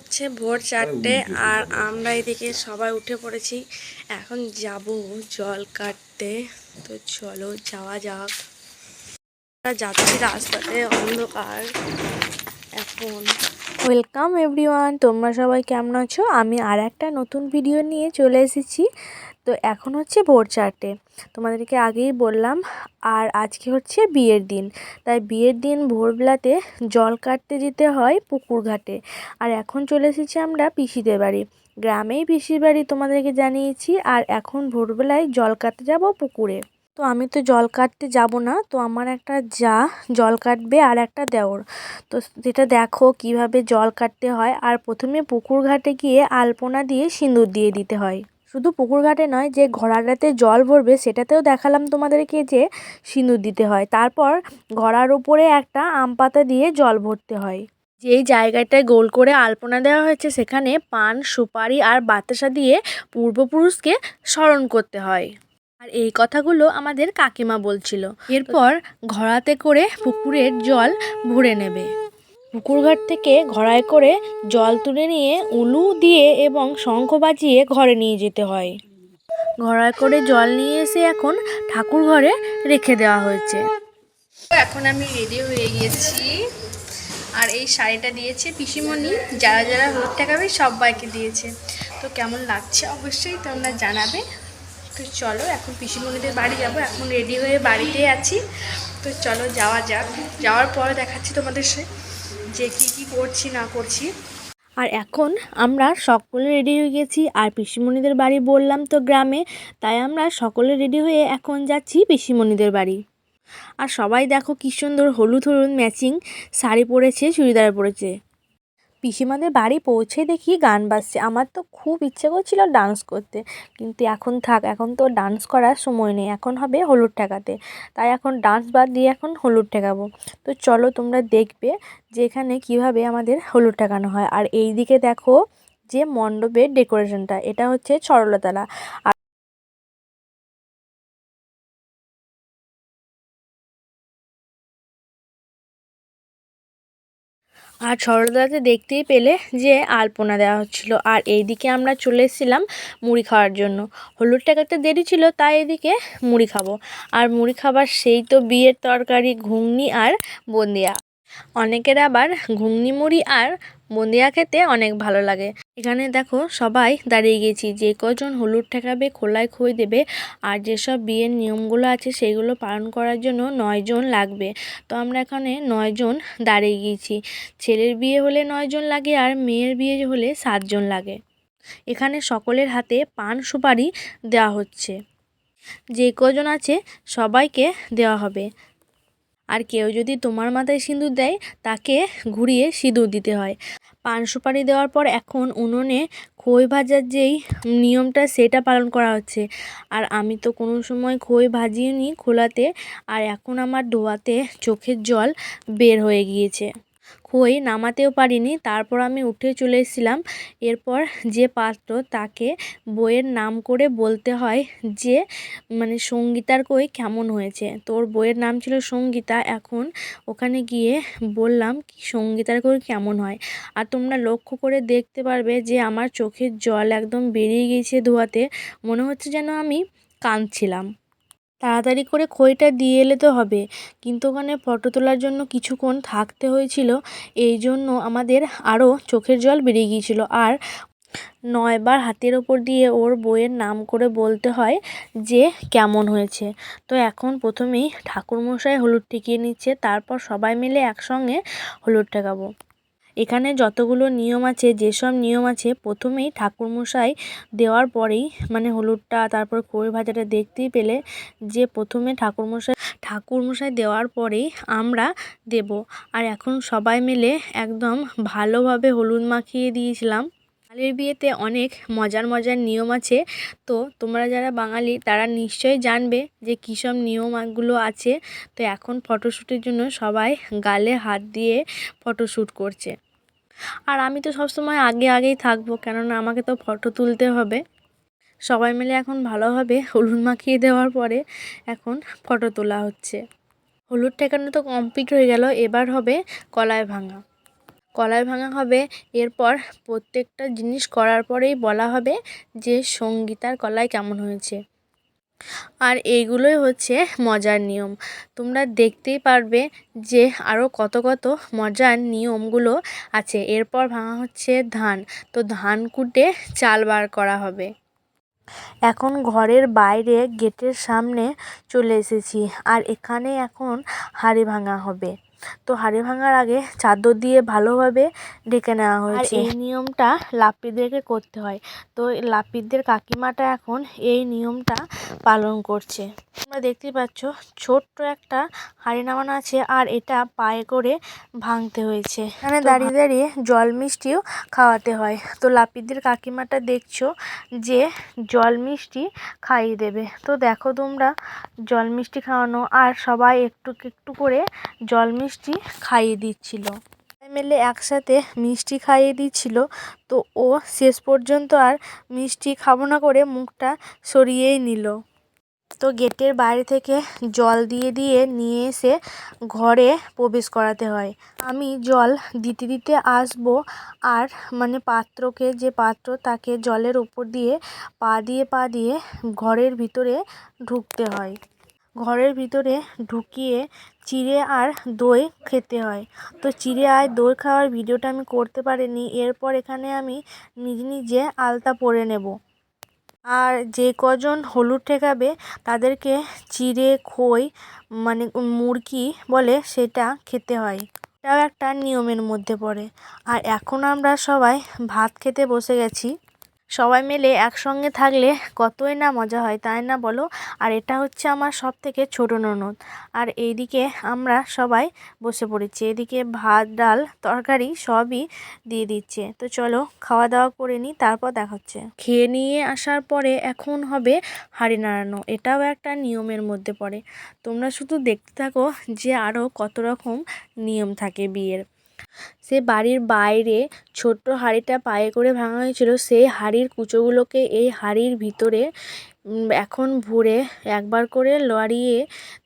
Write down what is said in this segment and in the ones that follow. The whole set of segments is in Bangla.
হচ্ছে ভোর চারটে আর আমরা এদিকে সবাই উঠে পড়েছি। এখন যাব জল কাটতে। তো চলো যাওয়া যাক। যাচ্ছি রাস্তাতে অন্ধকার এখন। ওয়েলকাম এভরিওয়ান, তোমরা সবাই কেমন আছো? আমি আর একটা নতুন ভিডিও নিয়ে চলে এসেছি। তো এখন হচ্ছে ভোর চারটে। তোমাদেরকে আগেই বললাম, আর আজকে হচ্ছে বিয়ের দিন। তাই বিয়ের দিন ভোরবেলাতে জল কাটতে যেতে হয় পুকুর ঘাটে। আর এখন চলে এসেছি আমরা পিসিদের বাড়ি। গ্রামেই পিসির বাড়ি তোমাদেরকে জানিয়েছি, আর এখন ভোরবেলায় জল কাটতে যাব পুকুরে। তো আমি তো জল কাটতে যাব না, তো আমার একটা যা জল কাটবে আর একটা দেওর। তো যেটা দেখো কীভাবে জল কাটতে হয় আর প্রথমে পুকুর ঘাটে গিয়ে আলপনা দিয়ে সিঁদুর দিয়ে দিতে হয়। শুধু পুকুর ঘাটে নয়, যে ঘোড়াটাতে জল ভরবে সেটাতেও দেখালাম তোমাদেরকে যে সিঁদুর দিতে হয়। তারপর ঘোড়ার উপরে একটা আম পাতা দিয়ে জল ভরতে হয়। যেই জায়গাটায় গোল করে আলপনা দেওয়া হয়েছে সেখানে পান, সুপারি আর বাতাসা দিয়ে পূর্বপুরুষকে স্মরণ করতে হয়। আর এই কথাগুলো আমাদের কাকিমা বলছিল। এরপর ঘোড়াতে করে পুকুরের জল ভরে নেবে। পুকুরঘাট থেকে ঘোড়ায় করে জল তুলে নিয়ে উলু দিয়ে এবং শঙ্খ বাজিয়ে ঘরে নিয়ে যেতে হয়। ঘোড়ায় করে জল নিয়ে এসে এখন ঠাকুর ঘরে রেখে দেওয়া হয়েছে। এখন আমি রেডি হয়ে গেছি। আর এই শাড়িটা দিয়েছে পিসিমণি। যারা যারা হলুদ টাকাবে সবাইকে দিয়েছে। তো কেমন লাগছে অবশ্যই তোমরা জানাবে। তো চলো, এখন পিসিমণিদের বাড়ি যাব। এখন রেডি হয়ে বাড়িতে আছি। তো চলো, যাওয়া যাক। যাওয়ার পর দেখাচ্ছি তোমাদের সে যে কী কী করছি, না করছি। আর এখন আমরা সকলে রেডি হয়ে গেছি। আর পিসিমণিদের বাড়ি বললাম তো গ্রামে, তাই আমরা সকলে রেডি হয়ে এখন যাচ্ছি পিসিমণিদের বাড়ি। আর সবাই দেখো কী সুন্দর হলুদ হলুদ ম্যাচিং শাড়ি পরেছে, চুড়িদার পরেছে। পিসিমাদের বাড়ি পৌঁছে দেখি গান বাজছে। আমার তো খুব ইচ্ছে করছিল ডান্স করতে। কিন্তু এখন থাক, এখন তো ডান্স করার সময় নেই। এখন হবে হলুদ ঠেকাতে। তাই এখন ডান্স বাদ দিয়ে এখন হলুদ ঠেকাবো। তো চলো তোমরা দেখবে যে এখানে কীভাবে আমাদের হলুদ ঠেকানো হয়। আর এই দিকে দেখো যে মণ্ডপের ডেকোরেশনটা এটা হচ্ছে সরলতলা আর আর সরলদাতে দেখতেই পেলে যে আলপনা দেওয়া হচ্ছিল। আর এইদিকে আমরা চলে এসেছিলাম মুড়ি খাওয়ার জন্য। হলুদ টাকাতে দেরি ছিল, তাই এদিকে মুড়ি খাব। আর মুড়ি খাবার সেই তো বিয়ের তরকারি, ঘুগনি আর বন্দিয়া। অনেকের আবার ঘুগনি মুড়ি আর বন্দিয়া খেতে অনেক ভালো লাগে। এখানে দেখো সবাই দাঁড়িয়ে গেছি যে কজন হলুদ ঠেকাবে, খোলায় খই দেবে আর যেসব বিয়ের নিয়মগুলো আছে সেগুলো পালন করার জন্য নয়জন লাগবে। তো আমরা এখানে নয়জন দাঁড়িয়ে গিয়েছি। ছেলের বিয়ে হলে নয়জন লাগে আর মেয়ের বিয়ে হলে সাতজন লাগে। এখানে সকলের হাতে পান সুপারি দেওয়া হচ্ছে। যে কজন আছে সবাইকে দেওয়া হবে। আর কেউ যদি তোমার মাথায় সিঁদুর দেয়, তাকে ঘুরিয়ে সিঁদুর দিতে হয়। পান সুপারি দেওয়ার পর এখন উনুনে খই ভাজার যেই নিয়মটা, সেটা পালন করা হচ্ছে। আর আমি তো কোনো সময় খই ভাজিয়ে নিই খোলাতে, আর এখন আমার ধোয়াতে চোখের জল বের হয়ে গিয়েছে। খই নামাতেও পারিনি। তারপর আমি উঠে চলে এসেছিলাম। এরপর যে পাত্র তাকে বইয়ের নাম করে বলতে হয় যে মানে সঙ্গীতার কই কেমন হয়েছে। তোর বইয়ের নাম ছিল সঙ্গীতা। এখন ওখানে গিয়ে বললাম কি সঙ্গীতার কই কেমন হয়। আর তোমরা লক্ষ্য করে দেখতে পারবে যে আমার চোখের জল একদম বেরিয়ে গিয়েছে ধোয়াতে। মনে হচ্ছে যেন আমি কাঁদছিলাম। তাড়াতাড়ি করে খইটা দিয়ে এলে তো হবে। কিন্তু ওখানে ফটো তোলার জন্য কিছুক্ষণ থাকতে হয়েছিল। এই জন্য আমাদের আরও চোখের জল বেরিয়ে গিয়েছিল। আর নয়বার হাতের ওপর দিয়ে ওর বইয়ের নাম করে বলতে হয় যে কেমন হয়েছে। তো এখন প্রথমেই ঠাকুরমশাই হলুদ ঠেকিয়ে নিচ্ছে। তারপর সবাই মিলে একসঙ্গে হলুদ ঠেকাবো। এখানে যতগুলো নিয়ম আছে, যেসব নিয়ম আছে, প্রথমেই ঠাকুরমশাই দেওয়ার পরেই মানে হলুদটা, তারপর খই ভাজাটা দেখতেই পেলে যে প্রথমে ঠাকুরমশাই ঠাকুরমশাই দেওয়ার পরেই আমরা দেব। আর এখন সবাই মিলে একদম ভালোভাবে হলুদ মাখিয়ে দিয়েছিলাম। বাঙালির বিয়েতে অনেক মজার মজার নিয়ম আছে। তো তোমরা যারা বাঙালি, তারা নিশ্চয়ই জানবে যে কী সব নিয়মগুলো আছে। তো এখন ফটোশ্যুটের জন্য সবাই গালে হাত দিয়ে ফটোশ্যুট করছে। আর আমি তো সবসময় আগে আগেই থাকব, কেননা আমাকে তো ফটো তুলতে হবে। সবাই মিলে এখন ভালোভাবে হলুদ মাখিয়ে দেওয়ার পরে এখন ফটো তোলা হচ্ছে। হলুদ ঠেকানো তো কমপ্লিট হয়ে গেল, এবার হবে কলায় ভাঙা। কলায় ভাঙা হবে, এরপর প্রত্যেকটা জিনিস করার পরেই বলা হবে যে সঙ্গীতার কলাই কেমন হয়েছে। আর এইগুলোই হচ্ছে মজার নিয়ম। তোমরা দেখতেই পারবে যে আরও কত কত মজার নিয়মগুলো আছে। এরপর ভাঙা হচ্ছে ধান। তো ধান কুটে চাল বার করা হবে। এখন ঘরের বাইরে গেটের সামনে চলে এসেছি। আর এখানে এখন হাড়ি ভাঙা হবে। তো হাঁড়ি ভাঙার আগে চাদর দিয়ে ভালোভাবে ঢেকে নেওয়া হয়েছে। এই নিয়মটা লাপিদেরকে করতে হয়। তো লাপিদের কাকিমাটা এখন এই নিয়মটা পালন করছে। তোমরা দেখতেই পাচ্ছ ছোট্ট একটা হাঁড়ি নামানো আছে আর এটা পায়ে করে ভাঙতে হয়েছে। এখানে দাঁড়িয়ে দাঁড়িয়ে জল মিষ্টিও খাওয়াতে হয়। তো লাপিদের কাকিমাটা দেখছ যে জল মিষ্টি খাইয়ে দেবে। তো দেখো তোমরা জল মিষ্টি খাওয়ানো আর সবাই একটু একটু করে জল মিষ্টি খাইয়ে দিচ্ছিল। মিলে একসাথে মিষ্টি খাইয়ে দিচ্ছিল। তো ও শেষ পর্যন্ত আর মিষ্টি খাব না করে মুখটা সরিয়েই নিল। তো গেটের বাইরে থেকে জল দিয়ে দিয়ে নিয়ে এসে ঘরে প্রবেশ করাতে হয়। আমি জল দিতে দিতে আসব আর মানে পাত্রকে, যে পাত্র তাকে জলের উপর দিয়ে পা দিয়ে পা দিয়ে ঘরের ভিতরে ঢুকতে হয়। ঘরের ভিতরে ঢুকিয়ে চিড়ে আর দই খেতে হয়। তো চিড়ে আর দই খাওয়ার ভিডিওটা আমি করতে পারিনি। এরপর এখানে আমি নিজে নিজে আলতা পরে নেব। আর যে কজন হলুদ ঠেকাবে তাদেরকে চিড়ে, খই মানে মুরগি বলে সেটা খেতে হয়। এটাও একটা নিয়মের মধ্যে পড়ে। আর এখন আমরা সবাই ভাত খেতে বসে গেছি। সবাই মিলে একসঙ্গে থাকলে কতই না মজা হয়, তাই না বলো? আর এটা হচ্ছে আমার সব থেকে ছোটো ননদ। আর এইদিকে আমরা সবাই বসে পড়েছি। এদিকে ভাত, ডাল, তরকারি সবই দিয়ে দিচ্ছে। তো চলো খাওয়া দাওয়া করে নিই, তারপর দেখা হচ্ছে। খেয়ে নিয়ে আসার পরে এখন হবে হাঁড়ি নাড়ানো এটাও একটা নিয়মের মধ্যে পড়ে। তোমরা শুধু দেখতে থাকো যে আরও কত রকম নিয়ম থাকে বিয়ের। সে বাড়ির বাইরে ছোট্ট হাঁড়িটা পায়ে করে ভাঙা হয়েছিল। সেই হাঁড়ির কুচোগুলোকে এই হাঁড়ির ভিতরে এখন ভরে একবার করে লড়িয়ে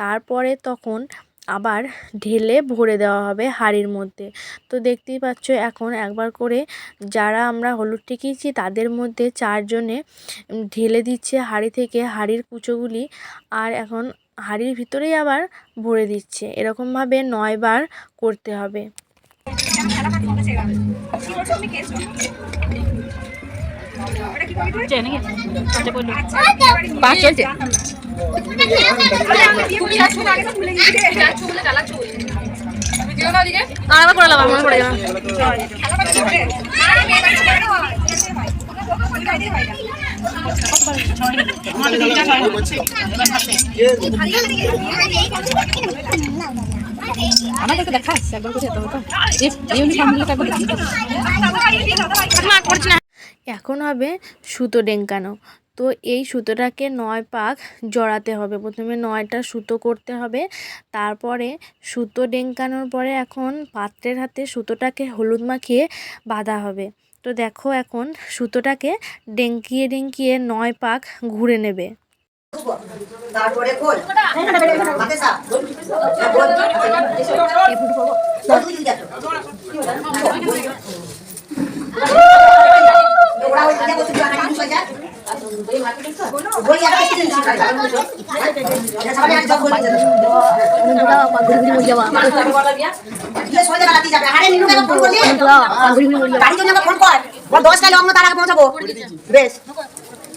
তারপরে তখন আবার ঢেলে ভরে দেওয়া হবে হাঁড়ির মধ্যে। তো দেখতেই পাচ্ছ এখন একবার করে যারা আমরা হলুদ টিকিয়েছি তাদের মধ্যে চারজনে ঢেলে দিচ্ছে হাঁড়ি থেকে হাঁড়ির কুচোগুলি আর এখন হাঁড়ির ভিতরেই আবার ভরে দিচ্ছে। এরকমভাবে নয়বার করতে হবে। পাঁচ চলছে আরেকবার করে লাভ মনে পড়ে যাবে আমাদেরকে দেখাস একবার করে যেতে হবে তো একবার দেখি এখন হবে সুতো ডেঙ্কানো। তো এই সুতোটাকে নয় পাক জড়াতে হবে। প্রথমে নয়টা সুতো করতে হবে। তারপরে সুতো ডেঙ্কানোর পরে এখন পাত্রের হাতে সুতোটাকে হলুদ মাখিয়ে বাঁধা হবে। তো দেখো এখন সুতোটাকে ডেঙ্কিয়ে ডেঙ্কিয়ে নয় পাক ঘুরে নেবে। তারপরে খোল হাতে সাপ বল তুই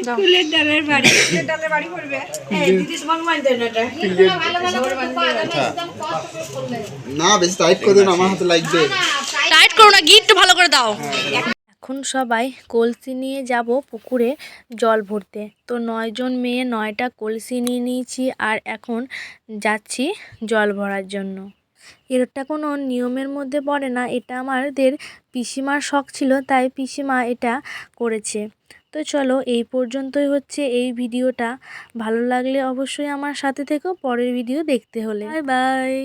কিছু হয়ে যায় বলি আর কিছু দিন এটা সবাই আজ বল দিয়ে সোজা গালাতে যাবে আরে নিনু কাকে ফোন করলি গাড়ি জন্য ফোন কর বল 10 টা লগ্ন তার আগে পৌঁছাবো বেশ বল বল না বেশি টাইট করে দিন আমার হাতে লাগবে। টাইট করো না গিট ভালো করে দাও। এখন সবাই কলসি নিয়ে যাব পুকুরে জল ভরতে। তো নয়জন মেয়ে নয়টা কলসি নিয়ে নিয়েছি আর এখন যাচ্ছি জল ভরার জন্য। এটা কোনো নিয়মের মধ্যে পড়ে না এটা আমাদের পিসিমার শখ ছিল তাই পিসিমা এটা করেছে। তো চলো এই পর্যন্তই হচ্ছে এই ভিডিওটা। ভালো লাগলে অবশ্যই আমার সাথে থেকো, পরের ভিডিও দেখতে হলে। Bye bye.